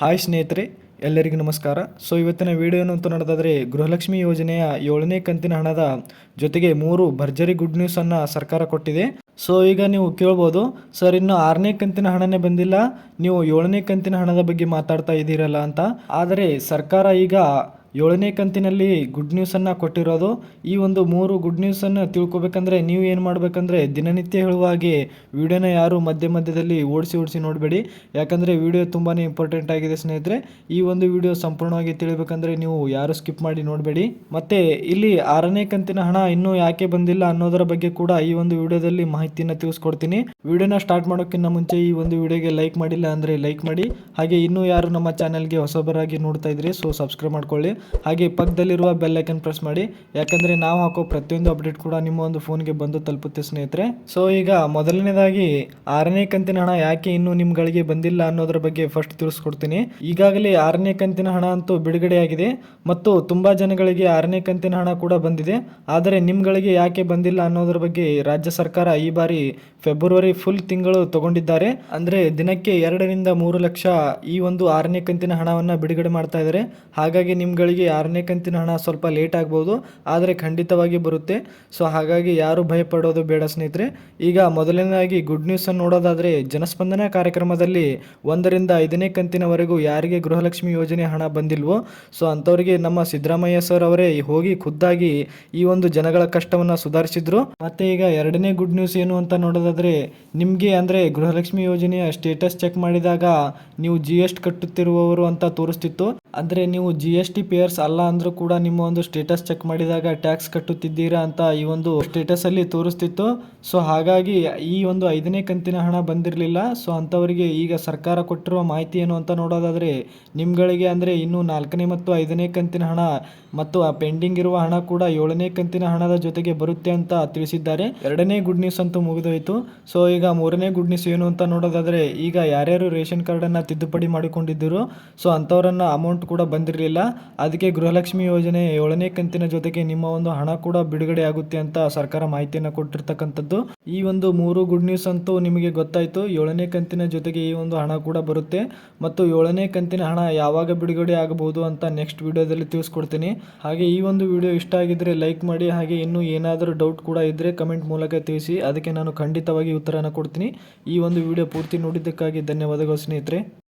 Hi ಸ್ನೇಹಿತರೆ, ಎಲ್ಲರಿಗೂ ನಮಸ್ಕಾರ. ಸೊ ಇವತ್ತಿನ ವಿಡಿಯೋನು ಅಂತ ನೋಡೋದಾದರೆ ಗೃಹಲಕ್ಷ್ಮಿ ಯೋಜನೆಯ ಏಳನೇ ಕಂತಿನ ಹಣದ ಜೊತೆಗೆ ಮೂರು ಭರ್ಜರಿ ಗುಡ್ ನ್ಯೂಸನ್ನು ಸರ್ಕಾರ ಕೊಟ್ಟಿದೆ. ಸೊ ಈಗ ನೀವು ಕೇಳ್ಬೋದು, ಸರ್, ಇನ್ನು ಆರನೇ ಕಂತಿನ ಹಣನೇ ಬಂದಿಲ್ಲ. ನೀವು ಏಳನೇ ಕಂತಿನ ಹಣದ ಬಗ್ಗೆ ಮಾತಾಡ್ತಾ ಇದ್ದೀರಲ್ಲ ಅಂತ. ಆದರೆ ಸರ್ಕಾರ ಈಗ ಏಳನೇ ಕಂತಿನಲ್ಲಿ ಗುಡ್ ನ್ಯೂಸನ್ನು ಕೊಟ್ಟಿರೋದು. ಈ ಒಂದು ಮೂರು ಗುಡ್ ನ್ಯೂಸನ್ನು ತಿಳ್ಕೊಬೇಕಂದ್ರೆ ನೀವು ಏನು ಮಾಡಬೇಕಂದ್ರೆ ದಿನನಿತ್ಯ ಹೇಳುವ ಹಾಗೆ ವಿಡಿಯೋನ ಯಾರು ಮಧ್ಯ ಮಧ್ಯದಲ್ಲಿ ಓಡಿಸಿ ಓಡಿಸಿ ನೋಡಬೇಡಿ. ಯಾಕಂದರೆ ವಿಡಿಯೋ ತುಂಬಾ ಇಂಪಾರ್ಟೆಂಟ್ ಆಗಿದೆ ಸ್ನೇಹಿತರೆ. ಈ ಒಂದು ವಿಡಿಯೋ ಸಂಪೂರ್ಣವಾಗಿ ತಿಳಿಬೇಕಂದ್ರೆ ನೀವು ಯಾರು ಸ್ಕಿಪ್ ಮಾಡಿ ನೋಡಬೇಡಿ. ಮತ್ತು ಇಲ್ಲಿ ಆರನೇ ಕಂತಿನ ಹಣ ಇನ್ನೂ ಯಾಕೆ ಬಂದಿಲ್ಲ ಅನ್ನೋದರ ಬಗ್ಗೆ ಕೂಡ ಈ ಒಂದು ವಿಡಿಯೋದಲ್ಲಿ ಮಾಹಿತಿಯನ್ನು ತಿಳಿಸ್ಕೊಡ್ತೀನಿ. ವಿಡಿಯೋನ ಸ್ಟಾರ್ಟ್ ಮಾಡೋಕ್ಕಿಂತ ಮುಂಚೆ ಈ ಒಂದು ವಿಡಿಯೋಗೆ ಲೈಕ್ ಮಾಡಿಲ್ಲ ಅಂದರೆ ಲೈಕ್ ಮಾಡಿ. ಹಾಗೆ ಇನ್ನೂ ಯಾರು ನಮ್ಮ ಚಾನಲ್ಗೆ ಹೊಸಬರಾಗಿ ನೋಡ್ತಾ ಇದ್ರಿ ಸೊ ಸಬ್ಸ್ಕ್ರೈಬ್ ಮಾಡ್ಕೊಳ್ಳಿ. ಹಾಗೆ ಪಕ್ಕದಲ್ಲಿರುವ ಬೆಲ್ ಐಕನ್ ಪ್ರೆಸ್ ಮಾಡಿ. ಯಾಕಂದರೆ ನಾವು ಹಾಕೋ ಪ್ರತಿಯೊಂದು ಅಪ್ಡೇಟ್ ಕೂಡ ನಿಮ್ಮ ಒಂದು ಫೋನ್ಗೆ ಬಂದು ತಲುಪುತ್ತೆ ಸ್ನೇಹಿತರೆ. ಸೊ ಈಗ ಮೊದಲನೇದಾಗಿ ಆರನೇ ಕಂತಿನ ಹಣ ಯಾಕೆ ಇನ್ನೂ ನಿಮ್ಗಳಿಗೆ ಬಂದಿಲ್ಲ ಅನ್ನೋದ್ರ ಬಗ್ಗೆ ಫಸ್ಟ್ ತಿಳಿಸ್ಕೊಡ್ತೀನಿ. ಈಗಾಗಲೇ ಆರನೇ ಕಂತಿನ ಹಣ ಅಂತೂ ಬಿಡುಗಡೆಯಾಗಿದೆ ಮತ್ತು ತುಂಬಾ ಜನಗಳಿಗೆ ಆರನೇ ಕಂತಿನ ಹಣ ಕೂಡ ಬಂದಿದೆ. ಆದರೆ ನಿಮ್ಗಳಿಗೆ ಯಾಕೆ ಬಂದಿಲ್ಲ ಅನ್ನೋದ್ರ ಬಗ್ಗೆ ರಾಜ್ಯ ಸರ್ಕಾರ ಈ ಬಾರಿ ಫೆಬ್ರವರಿ ಫುಲ್ ತಿಂಗಳು ತಗೊಂಡಿದ್ದಾರೆ. ಅಂದ್ರೆ ದಿನಕ್ಕೆ ಎರಡರಿಂದ ಮೂರು ಲಕ್ಷ ಈ ಒಂದು ಆರನೇ ಕಂತಿನ ಹಣವನ್ನು ಬಿಡುಗಡೆ ಮಾಡ್ತಾ ಇದ್ದಾರೆ ಹಾಗಾಗಿ ನಿಮ್ಗಳಿಗೆ ಆರನೇ ಕಂತಿನ ಹಣ ಸ್ವಲ್ಪ ಲೇಟ್ ಆಗ್ಬೋದು, ಆದರೆ ಖಂಡಿತವಾಗಿ ಬರುತ್ತೆ. ಸೊ ಹಾಗಾಗಿ ಯಾರು ಭಯಪಡೋದು ಬೇಡ ಸ್ನೇಹಿತರೆ. ಈಗ ಮೊದಲನೇದಾಗಿ ಗುಡ್ ನ್ಯೂಸನ್ನು ನೋಡೋದಾದ್ರೆ, ಜನಸ್ಪಂದನ ಕಾರ್ಯಕ್ರಮದಲ್ಲಿ ಒಂದರಿಂದ ಐದನೇ ಕಂತಿನವರೆಗೂ ಯಾರಿಗೆ ಗೃಹಲಕ್ಷ್ಮಿ ಯೋಜನೆ ಹಣ ಬಂದಿಲ್ವೋ, ಸೊ ಅಂಥವರಿಗೆ ನಮ್ಮ ಸಿದ್ದರಾಮಯ್ಯ ಸರ್ ಅವರೇ ಹೋಗಿ ಖುದ್ದಾಗಿ ಈ ಒಂದು ಜನಗಳ ಕಷ್ಟವನ್ನು ಸುಧಾರಿಸಿದ್ರು. ಮತ್ತೆ ಈಗ ಎರಡನೇ ಗುಡ್ ನ್ಯೂಸ್ ಏನು ಅಂತ ನೋಡೋದಾದ್ರೆ, ನಿಮಗೆ ಅಂದ್ರೆ ಗೃಹಲಕ್ಷ್ಮಿ ಯೋಜನೆಯ ಸ್ಟೇಟಸ್ ಚೆಕ್ ಮಾಡಿದಾಗ ನೀವು ಜಿ ಎಸ್ ಕಟ್ಟುತ್ತಿರುವವರು ಅಂತ ತೋರಿಸ್ತಿತ್ತು. ಅಂದ್ರೆ ನೀವು ಜಿ ಎಸ್ ಟಿ ಪೇಯರ್ಸ್ ಅಲ್ಲ ಅಂದರೂ ಕೂಡ ನಿಮ್ಮ ಒಂದು ಸ್ಟೇಟಸ್ ಚೆಕ್ ಮಾಡಿದಾಗ ಟ್ಯಾಕ್ಸ್ ಕಟ್ಟುತ್ತಿದ್ದೀರಾ ಅಂತ ಈ ಒಂದು ಸ್ಟೇಟಸಲ್ಲಿ ತೋರಿಸ್ತಿತ್ತು. ಸೊ ಹಾಗಾಗಿ ಈ ಒಂದು ಐದನೇ ಕಂತಿನ ಹಣ ಬಂದಿರಲಿಲ್ಲ. ಸೊ ಅಂಥವರಿಗೆ ಈಗ ಸರ್ಕಾರ ಕೊಟ್ಟಿರುವ ಮಾಹಿತಿ ಏನು ಅಂತ ನೋಡೋದಾದರೆ ನಿಮ್ಗಳಿಗೆ ಅಂದರೆ ಇನ್ನೂ ನಾಲ್ಕನೇ ಮತ್ತು ಐದನೇ ಕಂತಿನ ಹಣ ಮತ್ತು ಆ ಪೆಂಡಿಂಗ್ ಇರುವ ಹಣ ಕೂಡ ಏಳನೇ ಕಂತಿನ ಹಣದ ಜೊತೆಗೆ ಬರುತ್ತೆ ಅಂತ ತಿಳಿಸಿದ್ದಾರೆ. ಎರಡನೇ ಗುಡ್ ನ್ಯೂಸ್ ಅಂತೂ ಮುಗಿದೋಯ್ತು. ಸೊ ಈಗ ಮೂರನೇ ಗುಡ್ ನ್ಯೂಸ್ ಏನು ಅಂತ ನೋಡೋದಾದರೆ ಈಗ ಯಾರ್ಯಾರು ರೇಷನ್ ಕಾರ್ಡನ್ನು ತಿದ್ದುಪಡಿ ಮಾಡಿಕೊಂಡಿದ್ದರು ಸೊ ಅಂಥವರನ್ನ ಅಮೌಂಟ್ ಕೂಡ ಬಂದಿರಲಿಲ್ಲ. ಅದಕ್ಕೆ ಗೃಹಲಕ್ಷ್ಮಿ ಯೋಜನೆ ಏಳನೇ ಕಂತಿನ ಜೊತೆಗೆ ನಿಮ್ಮ ಒಂದು ಹಣ ಕೂಡ ಬಿಡುಗಡೆ ಆಗುತ್ತೆ ಅಂತ ಸರ್ಕಾರ ಮಾಹಿತಿಯನ್ನು ಕೊಟ್ಟಿರ್ತಕ್ಕಂಥದ್ದು. ಈ ಒಂದು ಮೂರು ಗುಡ್ ನ್ಯೂಸ್ ಅಂತೂ ನಿಮಗೆ ಗೊತ್ತಾಯಿತು. ಏಳನೇ ಕಂತಿನ ಜೊತೆಗೆ ಈ ಒಂದು ಹಣ ಕೂಡ ಬರುತ್ತೆ. ಮತ್ತು ಏಳನೇ ಕಂತಿನ ಹಣ ಯಾವಾಗ ಬಿಡುಗಡೆ ಆಗಬಹುದು ಅಂತ ನೆಕ್ಸ್ಟ್ ವಿಡಿಯೋದಲ್ಲಿ ತಿಳಿಸ್ಕೊಡ್ತೀನಿ. ಹಾಗೆ ಈ ಒಂದು ವಿಡಿಯೋ ಇಷ್ಟ ಆಗಿದ್ರೆ ಲೈಕ್ ಮಾಡಿ. ಹಾಗೆ ಇನ್ನೂ ಏನಾದರೂ ಡೌಟ್ ಕೂಡ ಇದ್ದರೆ ಕಮೆಂಟ್ ಮೂಲಕ ತಿಳಿಸಿ. ಅದಕ್ಕೆ ನಾನು ಖಂಡಿತವಾಗಿ ಉತ್ತರನ ಕೊಡ್ತೀನಿ. ಈ ಒಂದು ವಿಡಿಯೋ ಪೂರ್ತಿ ನೋಡಿದ್ದಕ್ಕಾಗಿ ಧನ್ಯವಾದಗಳು ಸ್ನೇಹಿತರೆ.